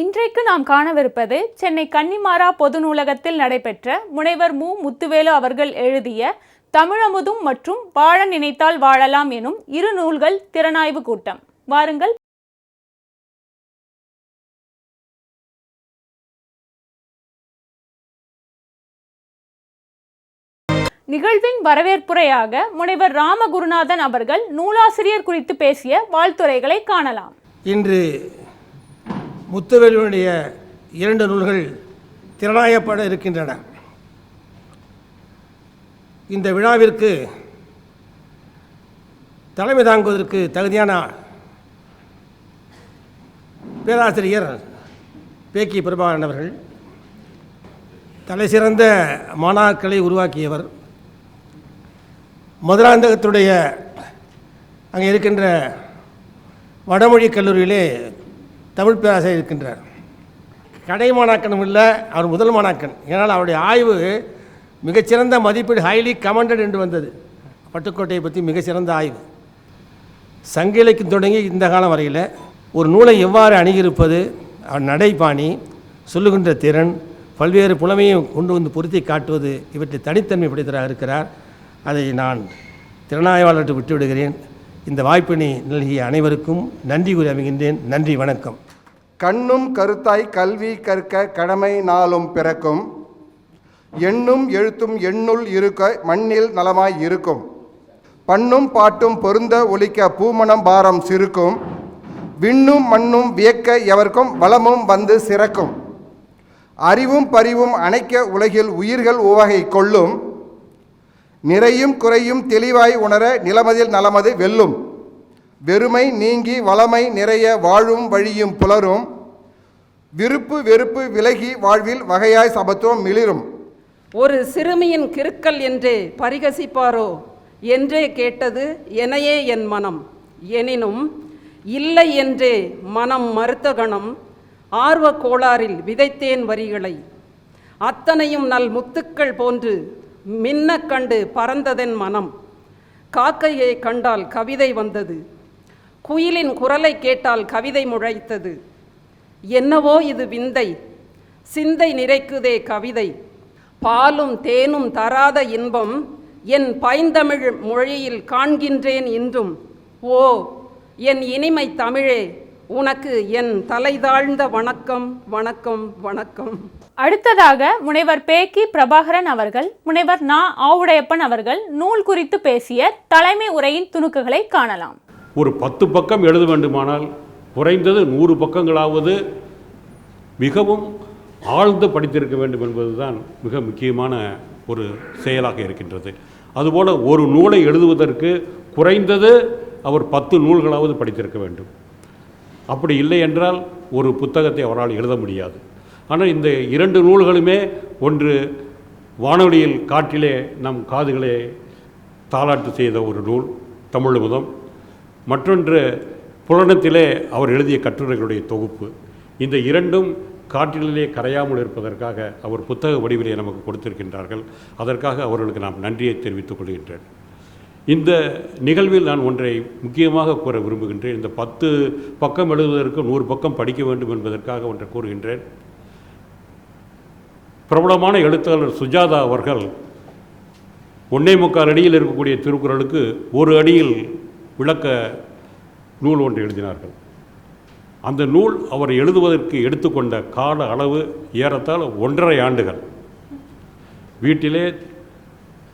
இன்றைக்கு நாம் காணவிருப்பது சென்னை கன்னிமாரா பொது நூலகத்தில் நடைபெற்ற முனைவர் மு. முத்துவேலு அவர்கள் எழுதிய தமிழமுதும் மற்றும் வாழ நினைத்தால் வாழலாம் எனும் இரு நூல்கள் திறனாய்வு கூட்டம். வாருங்கள். நிகழ்வின் வரவேற்புரையாக முனைவர் ராமகுருநாதன் அவர்கள் நூலாசிரியர் குறித்து பேசிய வாழ்த்துரைகளை காணலாம். இன்று முத்துவேலுடைய இரண்டு நூல்கள் திறனாயப்பட இருக்கின்றன. இந்த விழாவிற்கு தலைமை தாங்குவதற்கு தகுதியான பேராசிரியர் பேக்கி பிரபாகரன் அவர்கள் தலைசிறந்த மாணாக்களை உருவாக்கியவர் மதுராந்தகத்துடைய அங்கே இருக்கின்ற வடமொழி கல்லூரியிலே தமிழ் பேராசிரியர் இருக்கின்றார். கடை மாணாக்கனும் இல்லை அவர் முதல் மாணாக்கன். ஏன்னால் அவருடைய ஆய்வு மிகச்சிறந்த மதிப்பீடு ஹைலி கமெண்டட் என்று வந்தது. பட்டுக்கோட்டையை பற்றி மிகச்சிறந்த ஆய்வு. சங்க இலக்கியம் தொடங்கி இந்த காலம் வரையில் ஒரு நூலை எவ்வாறு அணுகியிருப்பது அவர் நடைபாணி சொல்லுகின்ற திறன் பல்வேறு புலமையும் கொண்டு வந்து பொருத்தி காட்டுவது இவற்றை தனித்தன்மை படைத்தராக இருக்கிறார். அதை நான் திறனாய்வாளர்கிட்ட விட்டுவிடுகிறேன். இந்த வாய்ப்பினை நல்கிய அனைவருக்கும் நன்றி கூறி அமைகின்றேன். நன்றி வணக்கம். கண்ணும் கருத்தாய் கல்வி கற்க கடமை நாளும் பிறக்கும். எண்ணும் எழுத்தும் எண்ணுள் இருக்க மண்ணில் நலமாய் இருக்கும். பண்ணும் பாட்டும் பொருந்த ஒழிக்க பூமணம் பாரம் சிறுக்கும். விண்ணும் மண்ணும் வியக்க எவர்க்கும் வளமும் வந்து சிறக்கும். அறிவும் பரிவும் அணைக்க உலகில் உயிர்கள் உவகை கொள்ளும். நிறையும் குறையும் தெளிவாய் உணர நிலமதில் நலமது வெல்லும். வெறுமை நீங்கி வளமை நிறைய வாழும் வழியும் புலரும். விருப்பு வெறுப்பு விலகி வாழ்வில் வகையாய் சமத்துவம் மிளிரும். ஒரு சிறுமியின் கிருக்கல் என்றே பரிகசிப்பாரோ? என்றே கேட்டது எனையே என் மனம். எனினும் இல்லை என்றே மனம் மறுத்த கணம் ஆர்வ கோளாறில் விதைத்தேன் வரிகளை. அத்தனையும் நல் முத்துக்கள் போன்று மின்னக் கண்டு பறந்ததென் மனம். காக்கையை கண்டால் கவிதை வந்தது. குயிலின் குரலை கேட்டால் கவிதை முளைத்தது என்னவோ இது விந்தை. சிந்தை நிறைக்குதே கவிதை. பாலும் தேனும் தராத இன்பம் என் பைந்தமிழ் மொழியில் காண்கின்றேன் இன்றும். ஓ என் இனிமை தமிழே உனக்கு என் தலைதாழ்ந்த வணக்கம் வணக்கம் வணக்கம். அடுத்ததாக முனைவர் பேக்கி பிரபாகரன் அவர்கள் முனைவர் நா ஆவுடையப்பன் அவர்கள் நூல் குறித்து பேசிய தலைமை உரையின் துணுக்குகளை காணலாம். ஒரு பத்து பக்கம் எழுத வேண்டுமானால் குறைந்தது நூறு பக்கங்களாவது மிகவும் ஆழ்ந்து படித்திருக்க வேண்டும் என்பதுதான் மிக முக்கியமான ஒரு செயலாக இருக்கின்றது. அதுபோல் ஒரு நூலை எழுதுவதற்கு குறைந்தது அவர் பத்து நூல்களாவது படித்திருக்க வேண்டும். அப்படி இல்லை என்றால் ஒரு புத்தகத்தை அவரால் எழுத முடியாது. ஆனால் இந்த இரண்டு நூல்களுமே ஒன்று வானொலியில் காற்றிலே நம் காதுகளே தாளாட்டு செய்த ஒரு நூல் தமிழ் முதம் மற்றொன்று புலனத்திலே அவர் எழுதிய கட்டுரைகளுடைய தொகுப்பு. இந்த இரண்டும் காற்றிலே கரையாமல் இருப்பதற்காக அவர் புத்தக வடிவிலே நமக்கு கொடுத்திருக்கின்றார்கள். அதற்காக அவர்களுக்கு நாம் நன்றியை தெரிவித்துக் கொள்கின்றேன். இந்த நிகழ்வில் நான் ஒன்றை முக்கியமாக கூற விரும்புகின்றேன். இந்த பத்து பக்கம் எழுதுவதற்கு நூறு பக்கம் படிக்க வேண்டும் என்பதற்காக ஒன்றை கூறுகின்றேன். பிரபலமான எழுத்தாளர் சுஜாதா அவர்கள் ஒன்னே முக்கால் அடியில் இருக்கக்கூடிய திருக்குறளுக்கு ஒரு அடியில் விளக்க நூல் ஒன்று எழுதினார்கள். அந்த நூல் அவர் எழுதுவதற்கு எடுத்துக்கொண்ட கால அளவு ஏறத்தால் ஒன்றரை ஆண்டுகள். வீட்டிலே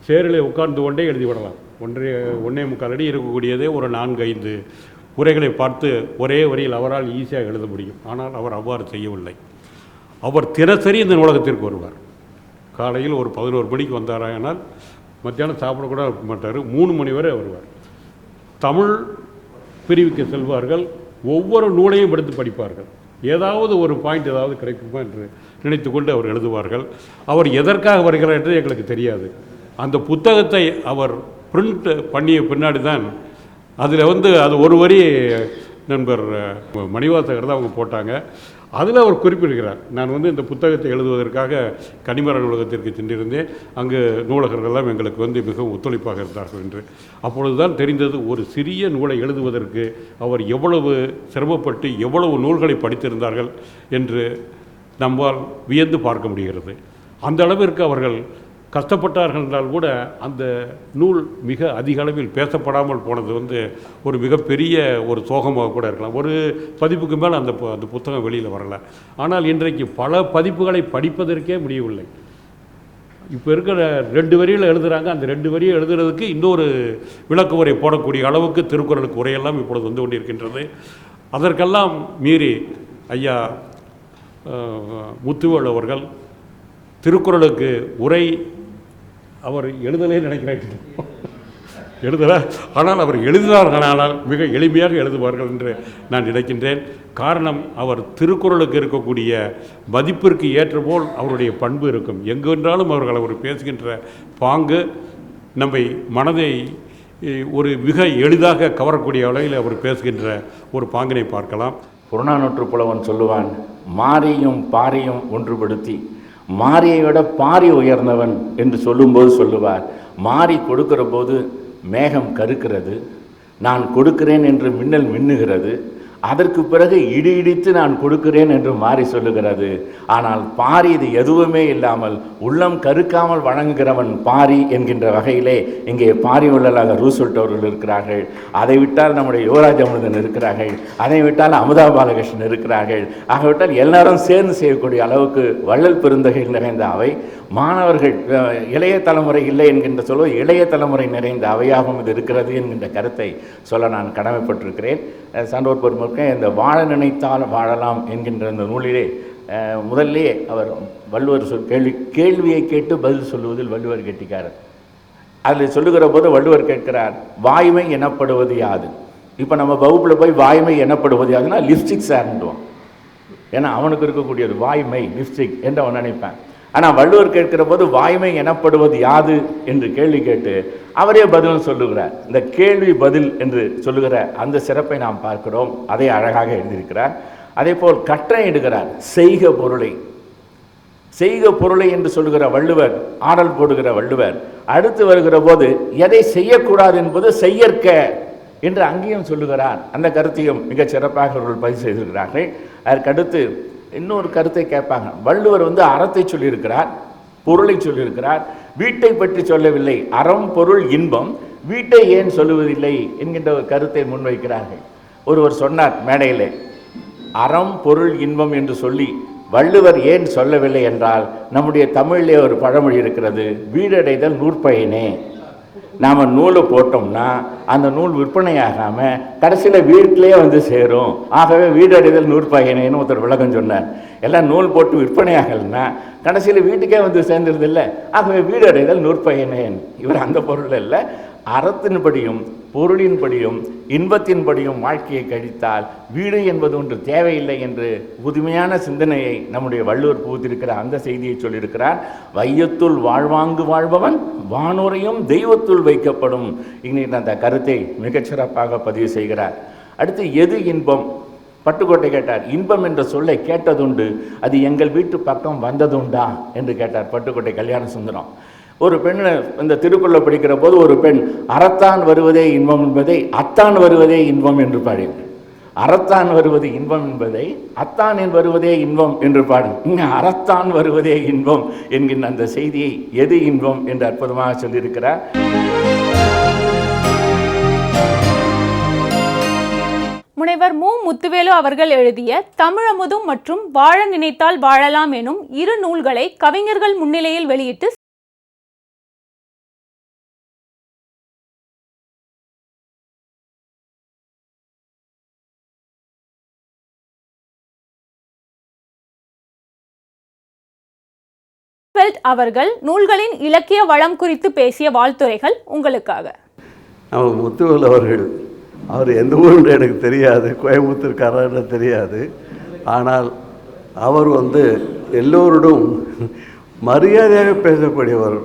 சேரிலே உட்கார்ந்து கொண்டே எழுதிவிடலாம் ஒன்றே ஒன்றே முக்கால் அடி இருக்கக்கூடியதே ஒரு நான்கு ஐந்து உரைகளை பார்த்து ஒரே வரியில் அவரால் ஈஸியாக எழுத முடியும். ஆனால் அவர் அவ்வாறு செய்யவில்லை. அவர் தினசரி இந்த நூலகத்திற்கு வருவார். காலையில் ஒரு பதினோரு மணிக்கு வந்தாரானால் மத்தியானம் சாப்பிடக்கூட இருக்க மாட்டார். மூணு மணி வரை வருவார். தமிழ் பிரிவுக்கு செல்வார்கள் ஒவ்வொரு நூலையும் எடுத்து படிப்பார்கள். ஏதாவது ஒரு பாயிண்ட் ஏதாவது கிடைக்குமா என்று நினைத்துக்கொண்டு அவர் எழுதுவார்கள். அவர் எதற்காக வருகிறார் என்று எங்களுக்கு தெரியாது. அந்த புத்தகத்தை அவர் பிரிண்ட் பண்ணிய பின்னாடி தான் அதில் வந்து அது ஒரு வரி நண்பர் மணிவாசகர் தான் அவங்க போட்டாங்க. அதில் அவர் குறிப்பிடுகிறார். நான் வந்து இந்த புத்தகத்தை எழுதுவதற்காக கனிமர நூலகத்திற்கு சென்றிருந்தேன். அங்கு நூலகர்கள்லாம் எங்களுக்கு வந்து மிகவும் ஒத்துழைப்பாக இருந்தார்கள் என்று. அப்பொழுதுதான் தெரிந்தது ஒரு சிறிய நூலை எழுதுவதற்கு அவர் எவ்வளவு சிரமப்பட்டு எவ்வளவு நூல்களை படித்திருந்தார்கள் என்று நம்மால் வியந்து பார்க்க முடிகிறது. அந்த அளவிற்கு அவர்கள் கஷ்டப்பட்டார்கள் என்றால் கூட அந்த நூல் மிக அதிக அளவில் பேசப்படாமல் போனது வந்து ஒரு மிகப்பெரிய ஒரு சோகமாக கூட இருக்கலாம். ஒரு பதிப்புக்கு மேலே அந்த அந்த புத்தகம் வெளியில் வரலை. ஆனால் இன்றைக்கு பல பதிப்புகளை படிப்பதற்கே முடியவில்லை. இப்போ இருக்கிற ரெண்டு வரியில் எழுதுகிறாங்க அந்த ரெண்டு வரியை எழுதுறதுக்கு இன்னொரு விளக்கு உரை போடக்கூடிய அளவுக்கு திருக்குறளுக்கு உரையெல்லாம் இப்பொழுது வந்து கொண்டிருக்கின்றது. அதற்கெல்லாம் மீறி ஐயா அஹ், முத்துவேல் அவர்கள் திருக்குறளுக்கு உரை அவர் எழுதலே நினைக்கிறேன். எழுதல? ஆனால் அவர் எழுதினார்களானால் மிக எளிமையாக எழுதுவார்கள் என்று நான் நினைக்கின்றேன். காரணம் அவர் திருக்குறளுக்கு இருக்கக்கூடிய மதிப்பிற்கு ஏற்றபோல் அவருடைய பண்பு இருக்கும். எங்கென்றாலும் அவர்கள் அவர் பேசுகின்ற பாங்கு நம்மை மனதை ஒரு மிக எளிதாக கவரக்கூடிய அளவில் அவர் பேசுகின்ற ஒரு பாங்கினை பார்க்கலாம். புறநானூற்று புலவன் சொல்லுவான் மாறியும் பாரியும் ஒன்றுபடுத்தி மாரியை விட பாரி உயர்ந்தவன் என்று சொல்லும்போது சொல்லுவார். மாரி கொடுக்கிற போது மேகம் கருக்கிறது. நான் கொடுக்கிறேன் என்று மின்னல் மின்னுகிறது. அதற்கு பிறகு இடி இடித்து நான் கொடுக்கிறேன் என்று மாறி சொல்லுகிறது. ஆனால் பாரி இது எதுவுமே இல்லாமல் உள்ளம் கருக்காமல் வழங்குகிறவன் பாரி என்கின்ற வகையிலே இங்கே பாரி உள்ளலாக ரூசல்ட் அவர்கள் இருக்கிறார்கள். அதை விட்டால் நம்முடைய யுவராஜ் அமிர்தன் இருக்கிறார்கள். அதை விட்டால் அமுதா பாலகிருஷ்ணன் இருக்கிறார்கள். ஆகவிட்டால் எல்லாரும் சேர்ந்து செய்யக்கூடிய அளவுக்கு வள்ளல் பெருந்தகை நிறைந்த அவை மாணவர்கள் இளைய தலைமுறை இல்லை என்கின்ற சொல்வது இளைய தலைமுறை நிறைந்த அவையாகவும் இது இருக்கிறது என்கின்ற கருத்தை சொல்ல நான் கடமைப்பட்டிருக்கிறேன். சண்டோர் சான்றோர் பக்கம் இந்த வாழ நினைத்தால் வாழலாம் என்கின்ற இந்த நூலிலே முதல்லே அவர் வள்ளுவர் சொல் கேள்வி கேள்வியை கேட்டு பதில் சொல்லுவதில் வள்ளுவர் கெட்டிக்காரர். அதில் சொல்லுகிற போது வள்ளுவர் கேட்கிறார் வாய்மை எனப்படுவது யாது? இப்போ நம்ம வகுப்பில் போய் வாய்மை எனப்படுவது யாதுன்னா லிப்ஸ்டிக் சார்ந்துவான் ஏன்னா அவனுக்கு இருக்கக்கூடியது வாய்மை லிப்ஸ்டிக் என்று அவன் நினைப்பான். ஆனால் வள்ளுவர் கேட்கிற போது வாய்மை எனப்படுவது யாது என்று கேள்வி கேட்டு அவரே பதில் சொல்லுகிறார். இந்த கேள்வி பதில் என்று சொல்லுகிற அந்த சிறப்பை நாம் பார்க்கிறோம். அதை அழகாக எழுதியிருக்கிறார். அதே போல் கட்டளையிடுகிறார் செய்க பொருளை. செய்க பொருளை என்று சொல்லுகிற வள்ளுவர் ஆடல் போடுகிற வள்ளுவர் அடுத்து வருகிற போது எதை செய்யக்கூடாது என்பது செய்யற்க என்று அங்கேயும் சொல்லுகிறார். அந்த கருத்தையும் மிகச் சிறப்பாக அவர்கள் பதிவு செய்திருக்கிறார்கள். அதற்கடுத்து இன்னொரு கருத்தை கேட்பாங்க. வள்ளுவர் வந்து அறத்தை சொல்லியிருக்கிறார். பொருளை சொல்லியிருக்கிறார். வீட்டை பற்றி சொல்லவில்லை. அறம் பொருள் இன்பம். வீட்டை ஏன் சொல்லுவதில்லை என்கின்ற ஒரு கருத்தை முன்வைக்கிறார்கள். ஒருவர் சொன்னார் மேடையிலே அறம் பொருள் இன்பம் என்று சொல்லி வள்ளுவர் ஏன் சொல்லவில்லை என்றால் நம்முடைய தமிழிலே ஒரு பழமொழி இருக்கிறது வீடடைதல் நூற்பயனே. நாம் நூலை போட்டோம்னா அந்த நூல் விற்பனையாகாமல் கடைசியில் வீட்டிலே வந்து சேரும். ஆகவே வீடடைதல் நூற்பயனேன்னு ஒருத்தர் விளக்கம் சொன்னார். எல்லாம் நூல் போட்டு விற்பனையாகலைன்னா கடைசியில் வீட்டுக்கே வந்து சேர்ந்துருது இல்லை. ஆகவே வீடடைதல் நூற்பயனேன் இவர் அந்த பொருள் இல்லை. அறத்தின்படியும் பொருளின்படியும் இன்பத்தின்படியும் வாழ்க்கையை கழித்தால் வீடு என்பது ஒன்று தேவையில்லை என்று புதுமையான சிந்தனையை நம்முடைய வள்ளுவர் புகுத்திருக்கிற அந்த செய்தியை சொல்லியிருக்கிறார். வையத்துள் வாழ்வாங்கு வாழ்பவன் வானோரையும் தெய்வத்துள் வைக்கப்படும். இன்னைக்கு அந்த கருத்தை மிகச்சிறப்பாக பதிவு செய்கிறார். அடுத்து எது இன்பம்? பட்டுக்கோட்டை கேட்டார். இன்பம் என்ற சொல்லை கேட்டதுண்டு அது எங்கள் வீட்டு பக்கம் வந்ததுண்டா? என்று கேட்டார் பட்டுக்கோட்டை கல்யாண சுந்தரம். ஒரு பெண் இந்த திருக்குள்ள படிக்கிற போது ஒரு பெண் அறத்தான் வருவதே இன்பம் என்பதை அத்தான் வருவதே இன்பம் என்று பாடினார் அறத்தான் வருவது இன்பம் என்பதை அத்தான் வருவதே இன்பம் என்று பாடும் இங்கே அறத்தான் வருவதே இன்பம் என்கின்ற அந்த செய்தியை எது இன்பம் என்று அற்புதமாக சொல்லியிருக்கிறார். முனைவர் மு. முத்துவேலு அவர்கள் எழுதிய தமிழமுதும் மற்றும் வாழ நினைத்தால் வாழலாம் எனும் இரு நூல்களை கவிஞர்கள் முன்னிலையில் வெளியிட்டு பெல்ட் அவர்கள் நூல்களின் இலக்கிய வளம் குறித்து பேசிய வாழ்த்துரைகள் உங்களுக்காக. நம்ம முத்துவேல் அவர்கள் அவர் எந்த ஊருன்னு எனக்கு தெரியாது கோயம்புத்தூர்காரன்னு தெரியாது. ஆனால் அவர் வந்து எல்லோரிடம் மரியாதையாக பேசக்கூடியவர்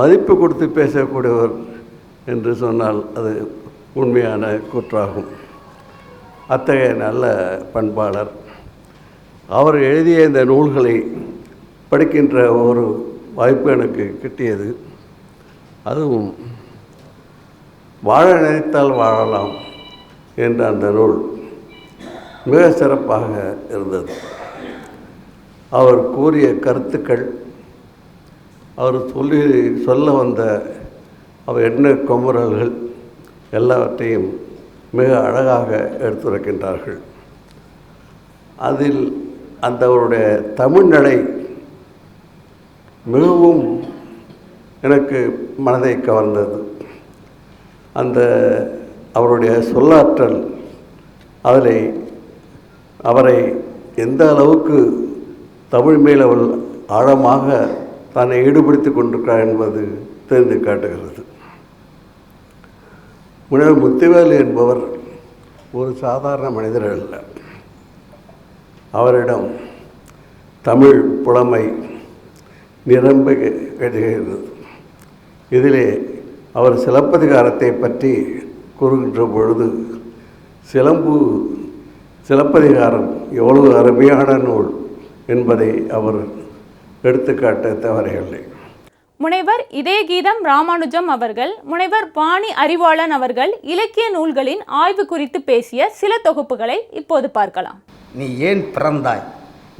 மதிப்பு கொடுத்து பேசக்கூடியவர் என்று சொன்னால் அது உண்மையான கூற்றாகும். அத்தகைய நல்ல பண்பாளர். அவர் எழுதிய இந்த நூல்களை படிக்கின்ற ஒரு வாய்ப்பு எனக்கு கிட்டியது. அதுவும் வாழ நினைத்தால் வாழலாம் என்ற அந்த நூல் மிக சிறப்பாக இருந்தது. அவர் கூறிய கருத்துக்கள் அவர் சொல்லி சொல்ல வந்த அவர் எண்ண குமுறல்கள் எல்லாவற்றையும் மிக அழகாக எடுத்துரைக்கின்றார்கள். அதில் அந்த அவருடைய தமிழ்நடை மிகவும் எனக்கு மனதை கவர்ந்தது. அந்த அவருடைய சொல்லாற்றல் அதில் அவரை எந்த அளவுக்கு தமிழ் மேல் அவள் ஆழமாக தன்னை ஈடுபடுத்தி கொண்டிருக்கிறார் என்பது தெரிந்து காட்டுகிறது. முனைவர் முத்துவேலு என்பவர் ஒரு சாதாரண மனிதர் அல்ல. அவரிடம் தமிழ் புலமை நிரம்ப கிடைக்கிறது இதிலே அவர் சிலப்பதிகாரத்தை பற்றி கூறுகின்ற பொழுது சிலம்பு சிலப்பதிகாரம் எவ்வளவு அருமையான நூல் என்பதை அவர் எடுத்துக்காட்ட தவறில்லை. முனைவர் இதய கீதம் ராமானுஜம் அவர்கள் முனைவர் வாணி அறிவாளன் அவர்கள் இலக்கிய நூல்களின் ஆய்வு குறித்து பேசிய சில தொகுப்புகளை இப்போது பார்க்கலாம். நீ ஏன் பிறந்தாய்?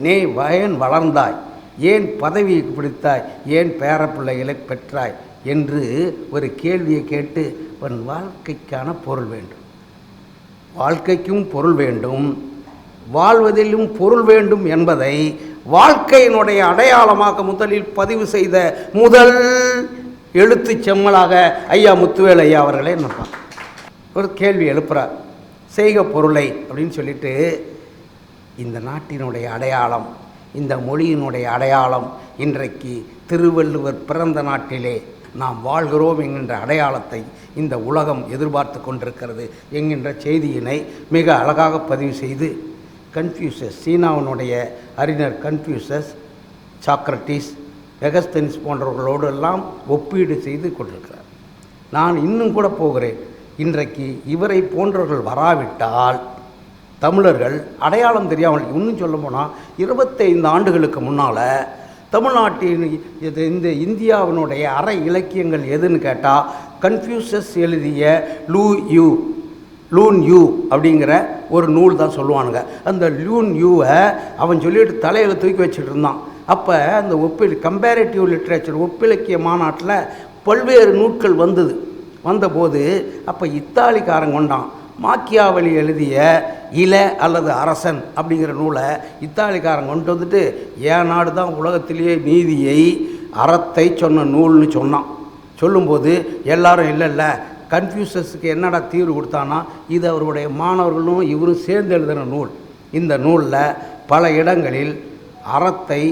நீ ஏன் வளர்ந்தாய். ஏன் பதவி பிடித்தாய்? ஏன் பேரப்பிள்ளைகளை பெற்றாய்? என்று ஒரு கேள்வியை கேட்டு உன் வாழ்க்கைக்கான பொருள் வேண்டும். வாழ்க்கைக்கும் பொருள் வேண்டும். வாழ்வதிலும் பொருள் வேண்டும் என்பதை வாழ்க்கையினுடைய அடையாளமாக முதலில் பதிவு செய்த முதல் எழுத்துச் செம்மலாக ஐயா முத்துவேல் ஐயா அவர்களே நினைப்பான் ஒரு கேள்வி எழுப்புறார். செய்க பொருளை அப்படின்னு சொல்லிட்டு இந்த நாட்டினுடைய அடையாளம் இந்த மொழியினுடைய அடையாளம் இன்றைக்கு திருவள்ளுவர் பிறந்த நாட்டிலே நாம் வாழ்கிறோம் என்கின்ற அடையாளத்தை இந்த உலகம் எதிர்பார்த்து கொண்டிருக்கிறது என்கின்ற செய்தியினை மிக அழகாக பதிவு செய்து கன்ஃபியூசஸ் சீனாவினுடைய அறிஞர் கன்ஃபியூசஸ் சாக்ரட்டிஸ் எகஸ்தனிஸ் போன்றவர்களோடு எல்லாம் ஒப்பீடு செய்து கொண்டிருக்கிறார். நான் இன்னும் கூட போகிறேன். இன்றைக்கு இவரை போன்றவர்கள் வராவிட்டால் தமிழர்கள் அடையாளம் தெரியாமல் இன்னும் சொல்ல போனால் இருபத்தைந்து ஆண்டுகளுக்கு முன்னால் தமிழ்நாட்டின் இது இந்த இந்தியாவினுடைய அறை இலக்கியங்கள் எதுன்னு கேட்டால் கன்ஃபியூசஸ் எழுதிய லூ யூ லூன் யூ அப்படிங்கிற ஒரு நூல் தான் சொல்லுவானுங்க. அந்த லூன் யூவை அவன் சொல்லிட்டு தலையில் தூக்கி வச்சுட்டு இருந்தான். அப்போ அந்த ஒப்பில் கம்பேரிட்டிவ் லிட்ரேச்சர் ஒப்பிலக்கிய மாநாட்டில் பல்வேறு நூட்கள் வந்தது. வந்தபோது அப்போ இத்தாலிக்காரன் கொண்டான். மாக்கியாவலி எழுதிய இல அல்லது அரசன் அப்படிங்கிற நூலை இத்தாலிக்காரன் கொண்டு வந்துட்டு என் நாடு தான் உலகத்திலேயே நீதியை அறத்தை சொன்ன நூல்னு சொன்னான். சொல்லும்போது எல்லாரும் இல்லை இல்லை. கன்ஃபியூசஸுக்கு என்னடா தீர்வு கொடுத்தானா இது அவருடைய மாணவர்களும் இவரும் சேர்ந்து எழுதின நூல். இந்த நூலில் பல இடங்களில் அறத்தை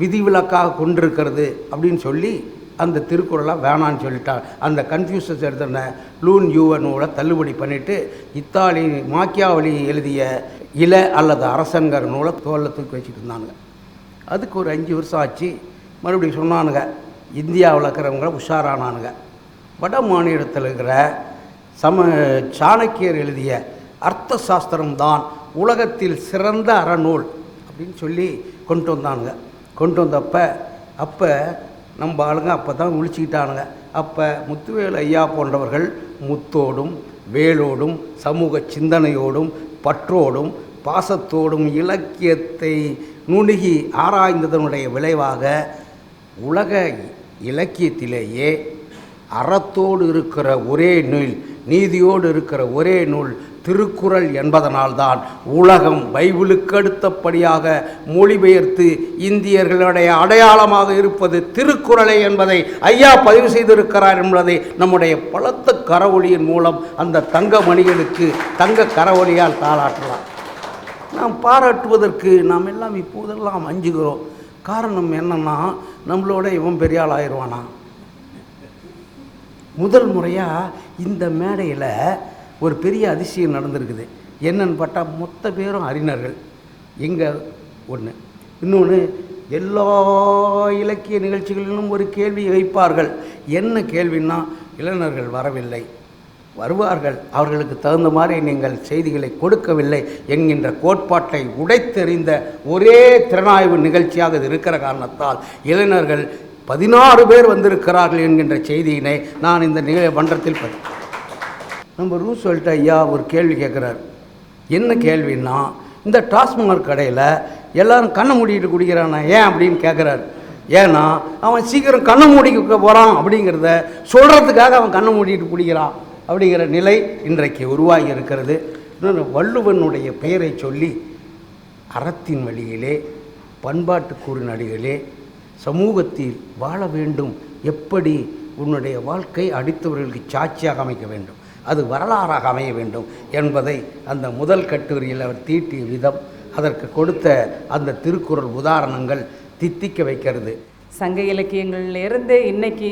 விதிவிலக்காக கொண்டிருக்கிறது அப்படின்னு சொல்லி அந்த திருக்குறளை வேணான்னு சொல்லிட்டான். அந்த கன்ஃபியூசஸ் எழுதின லூன் யூவ நூலை தள்ளுபடி பண்ணிவிட்டு இத்தாலி மாக்கியாவளி எழுதிய இல அல்லது அரசங்கர் நூலை தோல்ல தூக்கி வச்சுட்டு இருந்தாங்க அதுக்கு ஒரு அஞ்சு வருஷம் ஆச்சு. மறுபடியும் சொன்னானுங்க இந்தியாவில் இருக்கிறவங்க உஷாரானானுங்க. வட மாநிலத்தில் இருக்கிற சம சாணக்கியர் எழுதிய அர்த்த சாஸ்திரம் தான் உலகத்தில் சிறந்த அறநூல் அப்படின்னு சொல்லி கொண்டு வந்தானுங்க. கொண்டு வந்தப்போ அப்போ நம்ம ஆளுங்க அப்போ தான் விழிச்சிக்கிட்டானுங்க அப்போ முத்துவேல் ஐயா போன்றவர்கள் முத்தோடும் வேலோடும் சமூக சிந்தனையோடும் பற்றோடும் பாசத்தோடும் இலக்கியத்தை நுணுகி ஆராய்ந்ததனுடைய விளைவாக உலக இலக்கியத்திலேயே அறத்தோடு இருக்கிற ஒரே நூல் நீதியோடு இருக்கிற ஒரே நூல் திருக்குறள் என்பதனால்தான் உலகம் பைபிளுக்கு அடுத்தபடியாக மொழிபெயர்த்து இந்தியர்களுடைய அடையாளமாக இருப்பது திருக்குறளை என்பதை ஐயா பதிவு செய்திருக்கிறார் என்பதை நம்முடைய பலத்த கரவொலியின் மூலம் அந்த தங்க மணிகளுக்கு தங்க கரவொலியால் தாளாற்றலாம் நாம் பாராட்டுவதற்கு நாம் எல்லாம் இப்போதெல்லாம் அஞ்சுகிறோம். காரணம் என்னன்னா நம்மளோட இவன் பெரிய ஆயிடுவானா? முதல் முறையாக இந்த மேடையில் ஒரு பெரிய அதிசயம் நடந்திருக்குது. என்னன்னு பார்த்தா மொத்த பேரும் அறிஞர்கள். எங்கே ஒன்று இன்னொன்று எல்லா இலக்கிய நிகழ்ச்சிகளிலும் ஒரு கேள்வி வைப்பார்கள் என்ன கேள்வின்னா இளைஞர்கள் வரவில்லை. வருவார்கள். அவர்களுக்கு தகுந்த மாதிரி நீங்கள் செய்திகளை கொடுக்கவில்லை என்கின்ற கோட்பாட்டை உடைத்தெறிந்த ஒரே திறனாய்வு நிகழ்ச்சியாக இது இருக்கிற காரணத்தால் இளைஞர்கள் பதினாறு பேர் வந்திருக்கிறார்கள் என்கின்ற செய்தியினை நான் இந்த நிகழ மன்றத்தில் பதி நம்ம ரூஸ்வெல்ட் ஐயா ஒரு கேள்வி கேட்குறாரு என்ன கேள்வின்னா இந்த டாஸ்மாக் கடையில் எல்லாரும் கண்ணை மூடிட்டு குடிக்கிறானா? ஏன் அப்படின்னு கேட்குறாரு ஏன்னா அவன் சீக்கிரம் கண்ணை மூடிக்க போகிறான் அப்படிங்கிறத சொல்கிறதுக்காக அவன் கண்ணை மூடிட்டு குடிக்கிறான் அப்படிங்கிற நிலை இன்றைக்கு உருவாகி இருக்கிறது. இன்னொன்று வள்ளுவனுடைய பெயரை சொல்லி அறத்தின் வழியிலே பண்பாட்டு கூறுநடிகளே சமூகத்தில் வாழ வேண்டும். எப்படி உன்னுடைய வாழ்க்கை அடுத்தவர்களுக்கு சாட்சியாக அமைக்க வேண்டும்? அது வரலாறாக அமைய வேண்டும் என்பதை அந்த முதல் கட்டுரையில் அவர் தீட்டிய விதம் அதற்கு கொடுத்த அந்த திருக்குறள் உதாரணங்கள் தித்திக்க வைக்கிறது. சங்க இலக்கியங்கள்ல இருந்து இன்னைக்கு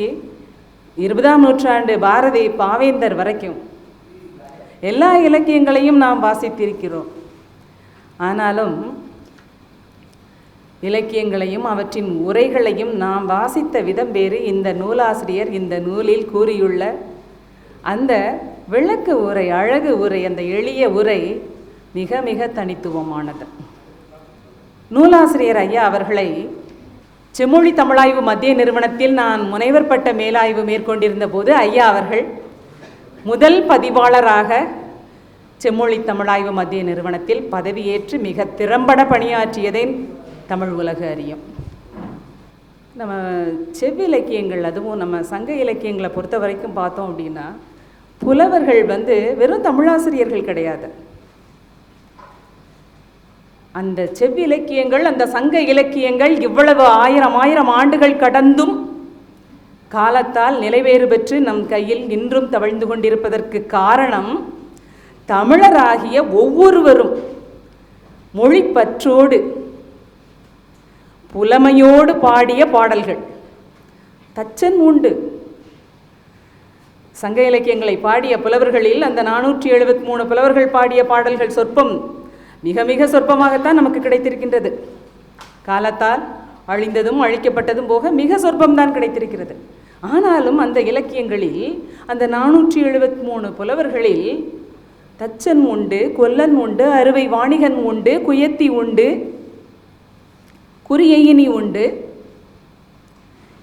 இருபதாம் நூற்றாண்டு பாரதி பாவேந்தர் வரைக்கும் எல்லா இலக்கியங்களையும் நாம் வாசித்திருக்கிறோம். ஆனாலும் இலக்கியங்களையும் அவற்றின் உரைகளையும் நாம் வாசித்த விதம் வேறு. இந்த நூலாசிரியர் இந்த நூலில் கூறியுள்ள அந்த விளக்கு உரை அழகு உரை அந்த எளிய உரை மிக மிக தனித்துவமானது. நூலாசிரியர் ஐயா அவர்களை செம்மொழி தமிழாய்வு மத்திய நிறுவனத்தில் நான் முனைவர் பட்ட மேலாய்வு மேற்கொண்டிருந்த போது ஐயா அவர்கள் முதல் பதிவாளராக செம்மொழி தமிழாய்வு மத்திய நிறுவனத்தில் பதவியேற்று மிக திறம்பட பணியாற்றியதை தமிழ் உலகு அறியும். நம்ம செவ்விலக்கியங்கள் அதுவும் நம்ம சங்க இலக்கியங்களை பொறுத்த வரைக்கும் பார்த்தோம் அப்படின்னா புலவர்கள் வந்து வெறும் தமிழாசிரியர்கள் கிடையாது. அந்த செவ்விலக்கியங்கள் அந்த சங்க இலக்கியங்கள் இவ்வளவு ஆயிரம் ஆயிரம் ஆண்டுகள் கடந்தும் காலத்தால் நிலைவேறு பெற்று நம் கையில் இன்றும் தவழ்ந்து கொண்டிருப்பதற்கு காரணம் தமிழராகிய ஒவ்வொருவரும் மொழிப்பற்றோடு புலமையோடு பாடிய பாடல்கள். தச்சன் உண்டு. சங்க இலக்கியங்களை பாடிய புலவர்களில் அந்த நானூற்றி எழுபத்தி மூணு புலவர்கள் பாடிய பாடல்கள் சொற்பம் மிக மிக சொற்பமாகத்தான் நமக்கு கிடைத்திருக்கின்றது. காலத்தால் அழிந்ததும் அழிக்கப்பட்டதும் போக மிக சொற்பம்தான் கிடைத்திருக்கிறது. ஆனாலும் அந்த இலக்கியங்களில் அந்த நானூற்றி எழுபத்தி மூணு புலவர்களில் தச்சன் உண்டு கொல்லன் உண்டு அறுவை வாணிகன் உண்டு குயத்தி உண்டு குறியையினி உண்டு.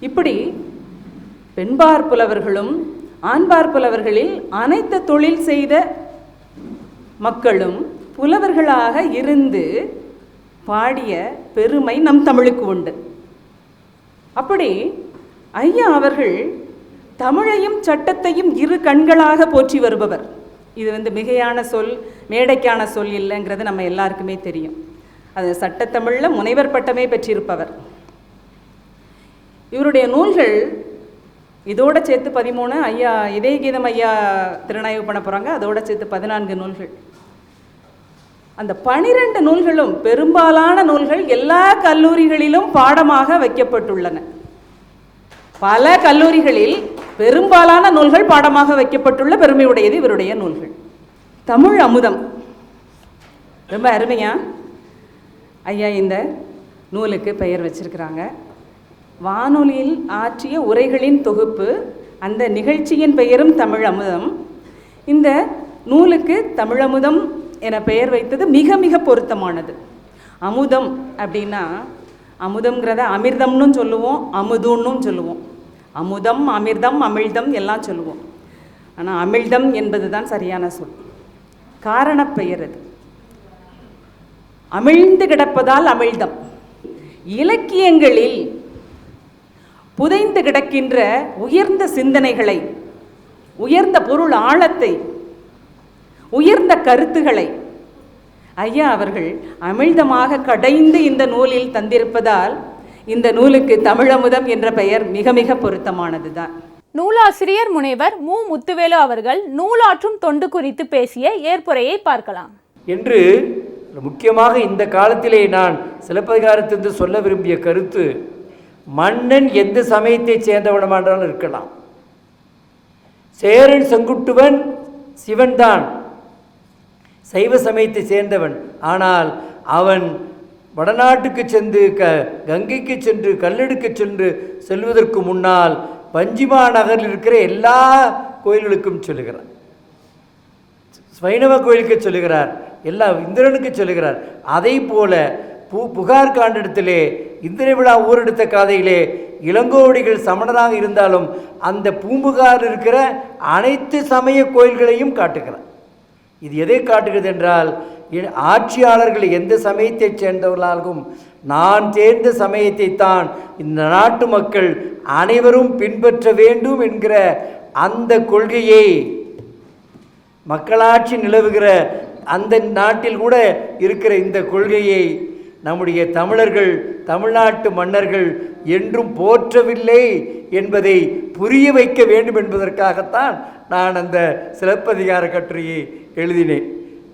இப்படி பெண்பார் புலவர்களும் ஆண்பார் புலவர்களில் அனைத்து தொழில் செய்த மக்களும் புலவர்களாக இருந்து பாடிய பெருமை நம் தமிழுக்கு உண்டு. அப்படி ஐயா அவர்கள் தமிழையும் சட்டத்தையும் இரு கண்களாக போற்றி வருபவர். இது வந்து மிகையான சொல் மேடைக்கான சொல் இல்லைங்கிறது நம்ம எல்லாருக்குமே தெரியும். அது சட்டத்தமிழில் முனைவர் பட்டமே பெற்றிருப்பவர். இவருடைய நூல்கள் இதோட சேர்த்து பதிமூணு ஐயா இதய கீதம் ஐயா திறனாய்வு பண்ண போகிறாங்க அதோட சேர்த்து பதினான்கு நூல்கள். அந்த பனிரெண்டு நூல்களும் பெரும்பாலான நூல்கள் எல்லா கல்லூரிகளிலும் பாடமாக வைக்கப்பட்டுள்ளன. பல கல்லூரிகளில் பெரும்பாலான நூல்கள் பாடமாக வைக்கப்பட்டுள்ள பெருமையுடையது இவருடைய நூல்கள். தமிழ் அமுதம். ரொம்ப அருமையா? ஐயா இந்த நூலுக்கு பெயர் வச்சிருக்கிறாங்க. வானொலியில் ஆற்றிய உரைகளின் தொகுப்பு அந்த நிகழ்ச்சியின் பெயரும் தமிழ் அமுதம் இந்த நூலுக்கு தமிழமுதம் என பெயர் வைத்தது மிக மிக பொருத்தமானது. அமுதம் அப்படின்னா அமுதம்ங்கிறத அமிர்தம்னு சொல்லுவோம் அமுதுன்னும் சொல்லுவோம். அமுதம் அமிர்தம் அமிழ்தம் எல்லாம் சொல்லுவோம். ஆனால் அமிழ்தம் என்பது தான் சரியான சொல். காரணப்பெயர் அது. அமிழ்ந்து கிடப்பதால் அமிழ்தம். இலக்கியங்களில் புதைந்து கிடக்கின்ற உயர்ந்த சிந்தனைகளை உயர்ந்த பொருள் ஆழத்தை உயர்ந்த கருத்துகளை ஐயா அவர்கள் அமிழ்தமாக கடைந்து இந்த நூலில் தந்திருப்பதால் இந்த நூலுக்கு தமிழமுதம் என்ற பெயர் மிக மிக பொருத்தமானதுதான். நூலாசிரியர் முனைவர் மு. முத்துவேலு அவர்கள் நூலாற்றும் தொண்டு குறித்து பேசிய ஏற்புரையை பார்க்கலாம். என்று முக்கியமாக இந்த காலத்திலே நான் சிலப்பதிகாரத்திலிருந்து சொல்ல விரும்பிய கருத்து மன்னன் எந்த சமயத்தை சேர்ந்தவனமானாலும் இருக்கலாம். சேரன் செங்குட்டுவன் சிவன்தான் சைவ சமயத்தை சேர்ந்தவன். ஆனால் அவன் வடநாட்டுக்கு சென்று க கங்கைக்கு சென்று கல்லெடுக்க சென்று செல்வதற்கு முன்னால் பஞ்சிமா நகரில் இருக்கிற எல்லா கோயில்களுக்கும் சொல்லுகிறார் வைணவ கோயிலுக்கு சொல்லுகிறார் எல்லா இந்திரனுக்கு சொல்லுகிறார் அதை போல பு புகார் காண்டிடத்திலே இந்திர விழா ஊரெடுத்த காதையிலே இளங்கோவடிகள் சமணராக இருந்தாலும் அந்த பூம்புகார் இருக்கிற அனைத்து சமய கோயில்களையும் காட்டுகிறார். இது எதை காட்டுகிறது என்றால் ஆட்சியாளர்கள் எந்த சமயத்தைச் சேர்ந்தவர்களாகவும் நான் தேர்ந்த சமயத்தை தான் இந்த நாட்டு மக்கள் அனைவரும் பின்பற்ற வேண்டும் என்கிற அந்த கொள்கையை மக்களாட்சி நிலவுகிற அந்த நாட்டில் கூட இருக்கிற இந்த கொள்கையை நம்முடைய தமிழர்கள் தமிழ்நாட்டு மன்னர்கள் என்றும் போற்றவில்லை என்பதை புரிய வைக்க வேண்டும் என்பதற்காகத்தான் நான் அந்த சிலப்பதிகார கட்டுரையை எழுதினேன்.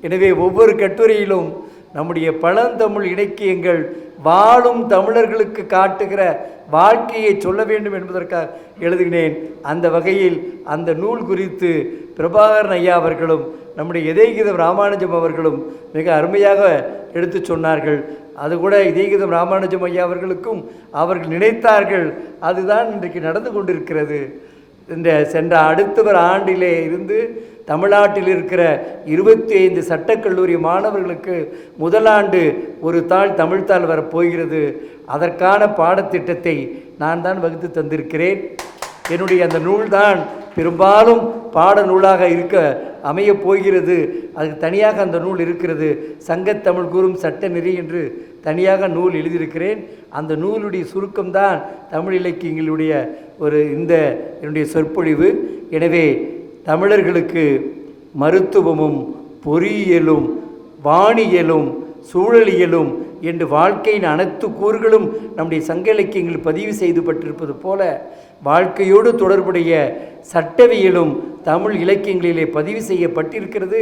எனவே ஒவ்வொரு கட்டுரையிலும் நம்முடைய பழந்தமிழ் இலக்கியங்கள் வாழும் தமிழர்களுக்கு காட்டுகிற வாழ்க்கையை சொல்ல வேண்டும் என்பதற்காக எழுதுகினேன் அந்த வகையில் அந்த நூல் குறித்து பிரபாகரன் ஐயா அவர்களும் நம்முடைய இதயகீதம் ராமானுஜம் அவர்களும் மிக அருமையாக எடுத்து சொன்னார்கள். அது கூட இதீகிதம் ராமானுஜம் ஐயா அவர்களுக்கும் அவர்கள் நினைத்தார்கள். அதுதான் இன்றைக்கு நடந்து கொண்டிருக்கிறது. இந்த சென்ற அடுத்தவர் ஆண்டிலே இருந்து தமிழ்நாட்டில் இருக்கிற இருபத்தி ஐந்து சட்டக்கல்லூரி மாணவர்களுக்கு முதலாண்டு ஒரு தாள் தமிழ்த்தாள் வரப்போகிறது. அதற்கான பாடத்திட்டத்தை நான் தான் வகுத்து தந்திருக்கிறேன். என்னுடைய அந்த நூல்தான் பெரும்பாலும் பாட நூலாக இருக்க அமையப் போகிறது. அதுக்கு தனியாக அந்த நூல் இருக்கிறது. சங்கத்தமிழ் கூறும் சட்ட நெறி என்று தனியாக நூல் எழுதியிருக்கிறேன். அந்த நூலுடைய சுருக்கம்தான் தமிழ் இலக்கியங்களுடைய ஒரு இந்த என்னுடைய சொற்பொழிவு. எனவே தமிழர்களுக்கு மருத்துவமும் பொறியியலும் வானியலும் சூழலியலும் என்று வாழ்க்கையின் அனைத்து கூறுகளும் நம்முடைய சங்க இலக்கியங்கள் பதிவு செய்துபட்டிருப்பது போல வாழ்க்கையோடு தொடர்புடைய சட்டவியலும் தமிழ் இலக்கியங்களிலே பதிவு செய்யப்பட்டிருக்கிறது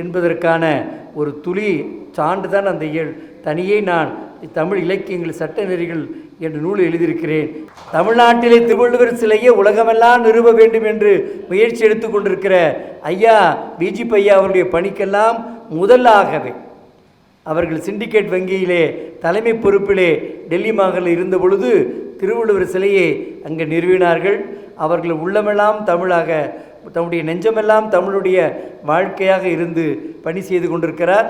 என்பதற்கான ஒரு துளி சான்றுதான் அந்த இயல். தனியே நான் தமிழ் இலக்கியங்கள் சட்ட நெறிகள் என்ற நூல் எழுதியிருக்கிறேன். தமிழ்நாட்டிலே திருவள்ளுவர் சிலையை உலகமெல்லாம் நிறுவ வேண்டும் என்று முயற்சி எடுத்து கொண்டிருக்கிற ஐயா பிஜிபி ஐயா அவருடைய பணிக்கெல்லாம் முதலாகவே அவர்கள் சிண்டிகேட் வங்கியிலே தலைமை பொறுப்பிலே டெல்லி மாகலில் இருந்த பொழுது திருவள்ளுவர் சிலையை அங்கே நிறுவினார்கள். அவர்கள் உள்ளமெல்லாம் தமிழாக தம்முடைய நெஞ்சமெல்லாம் தமிழுடைய வாழ்க்கையாக இருந்து பணி செய்து கொண்டிருக்கிறார்.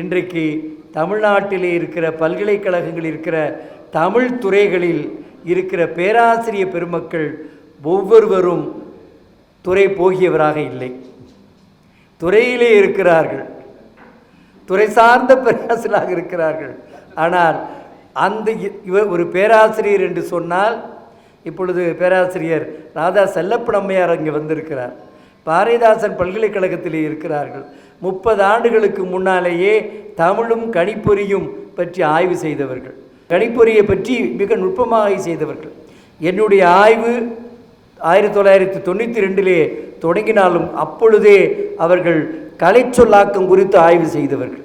இன்றைக்கு தமிழ்நாட்டிலே இருக்கிற பல்கலைக்கழகங்கள் இருக்கிற தமிழ் துறைகளில் இருக்கிற பேராசிரிய பெருமக்கள் ஒவ்வொருவரும் துறை போகியவராக இல்லை. துறையிலே இருக்கிறார்கள். துறை சார்ந்த பேராசிரியராக இருக்கிறார்கள். ஆனால் அந்த இ- இவர் ஒரு பேராசிரியர் என்று சொன்னால் இப்பொழுது பேராசிரியர் ராதா செல்லப்படம்மையார் அங்கே வந்திருக்கிறார். பாரதிதாசன் பல்கலைக்கழகத்திலே இருக்கிறார்கள். முப்பது ஆண்டுகளுக்கு முன்னாலேயே தமிழும் கணிப்பொறியும் பற்றி ஆய்வு செய்தவர்கள். கணிப்பொறியை பற்றி மிக நுட்பமாக செய்தவர்கள். என்னுடைய ஆய்வு ஆயிரத்தி தொள்ளாயிரத்தி தொண்ணூற்றி ரெண்டிலே தொடங்கினாலும் அப்பொழுதே அவர்கள் கலைச்சொல்லாக்கம் குறித்து ஆய்வு செய்தவர்கள்.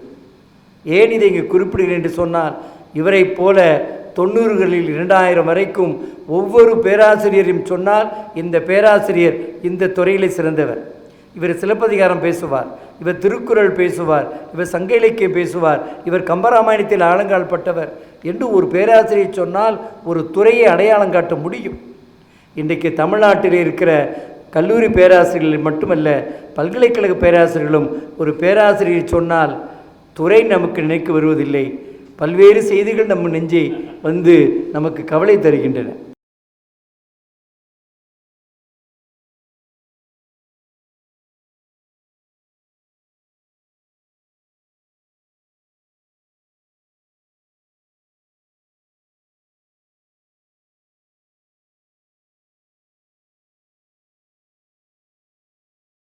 ஏன் இதை இங்கே குறிப்பிடுகிறேன் என்று சொன்னால் இவரைப் போல தொண்ணூறுகளில் இரண்டாயிரம் வரைக்கும் ஒவ்வொரு பேராசிரியரையும் சொன்னால் இந்த பேராசிரியர் இந்த துறையிலே சிறந்தவர். இவர் சிலப்பதிகாரம் பேசுவார் இவர் திருக்குறள் பேசுவார் இவர் சங்க இலக்கியம் பேசுவார் இவர் கம்பராமாயணத்தில் ஆழங்கால் பட்டவர் என்று ஒரு பேராசிரியர் சொன்னால் ஒரு துறையை அடையாளம் காட்ட முடியும். இன்றைக்கு தமிழ்நாட்டில் இருக்கிற கல்லூரி பேராசிரியர்கள் மட்டுமல்ல பல்கலைக்கழக பேராசிரியர்களும் ஒரு பேராசிரியர் சொன்னால் துறை நமக்கு நினைக்க வருவதில்லை. பல்வேறு செய்திகள் நம்ம நெஞ்சை வந்து நமக்கு கவலை தருகின்றன.